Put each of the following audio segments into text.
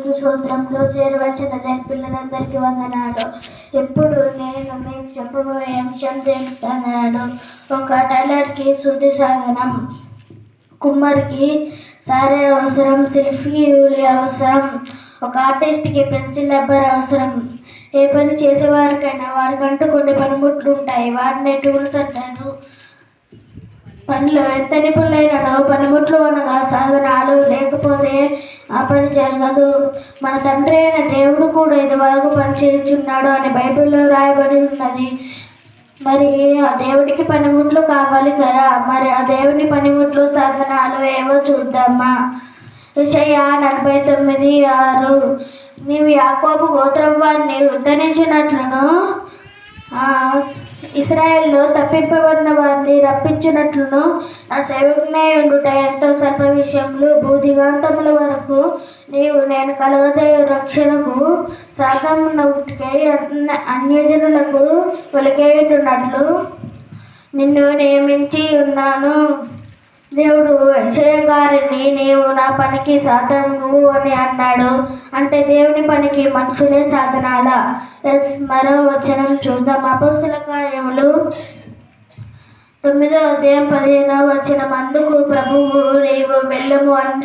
దేవునికి సూత్రంలో చేరవలసిన దేని పిల్లలందరికీ వందనాడు ఇప్పుడు నేను మీకు చెప్పబోయే అంశం దేవుని ఒక టైలర్కి శుద్ధి సాధనం కుమ్మరికి సారే అవసరం సెల్ఫీ యూలి అవసరం ఒక ఆర్టిస్ట్కి పెన్సిల్ రబ్బర్ అవసరం. ఏ పని చేసేవారికైనా వారికంటూ కొన్ని పనిముట్లు ఉంటాయి. వాటిని టూల్స్ అంటారు. పనిలో ఎంతని నిపుణులైనను పనిముట్లు అనగా సాధనాలు లేకపోతే ఆ పని జరగదు. మన తండ్రి అయిన దేవుడు కూడా ఇదివరకు పని చేయుచున్నాడు అని బైబిల్లో రాయబడి ఉన్నది. మరి ఆ దేవుడికి పనిముట్లు కావాలి కదా? మరి ఆ దేవుని పనిముట్లు సాధనాలు ఏవో చూద్దామా? విషయ నలభై తొమ్మిది ఆరు. నీవు యాకోబు గోత్రం వారిని ఉద్ధరించినట్లును? ఇస్రాయేల్లో తప్పింపబడిన వారిని రప్పించినట్లును నా సేవకునై ఉండుట ఎంతో స్వల్ప విషయంలో భూదిగాంతముల వరకు నీవు నేను కలగజేయ రక్షణకు సాధమున్న ఉటికై అన్యజనులకు వెలికేయుంటున్నట్లు నిన్ను నియమించి ఉన్నాను. దేవుడు యశయ గారిని నీవు నా పనికి సాధనము అని అన్నాడు. అంటే దేవుని పనికి మనుషులే సాధనాల? ఎస్ మరో వచనం చూద్దాం. అపోస్తుల కార్యములు తొమ్మిదో అధ్యాయం పదిహేనవ వచనం. అందుకు ప్రభువు నీవు వెళ్ళము అన్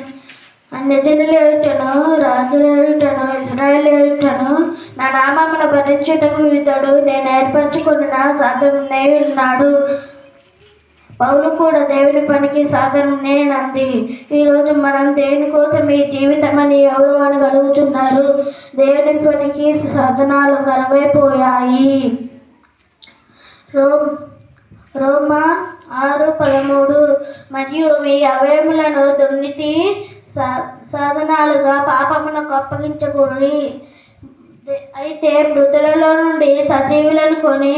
అన్యజనులేటను రాజులేటను ఇస్రాయలేటను నా నామమును భరించుటకు ఇతడు నేను ఏర్పరచుకున్న సాధననే ఉన్నాడు పౌలు కూడా దేవుని పనికి సాధననే నంది ఈరోజు మనం దేనికోసం ఈ జీవితం అని ఎవరు అనగలుగుతున్నారు దేవుని పనికి సాధనాలు కరవైపోయాయి. రోమ్ రోమా ఆరు పదమూడు మరియు మీ అవయములను దుర్నీతి సా సాధనాలుగా పాపమునకు అప్పగించకూడదు అయితే మృతులలో నుండి సజీవులను కొని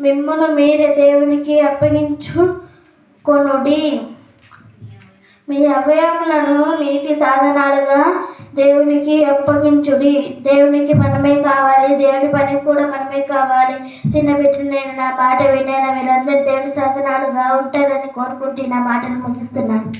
మిమ్మల్ని మీరే దేవునికి అప్పగించు కొనుడి. మీ అవయములను నీతి సాధనాలుగా దేవునికి అప్పగించుడి. దేవునికి మనమే కావాలి దేవుని పని కూడా మనమే కావాలి. చిన్న బిడ్డ నేను నా మాట వినైన వీరందరూ దేవుని సాధనాలుగా ఉంటారని కోరుకుంటూ నా మాటను ముగిస్తున్నాను.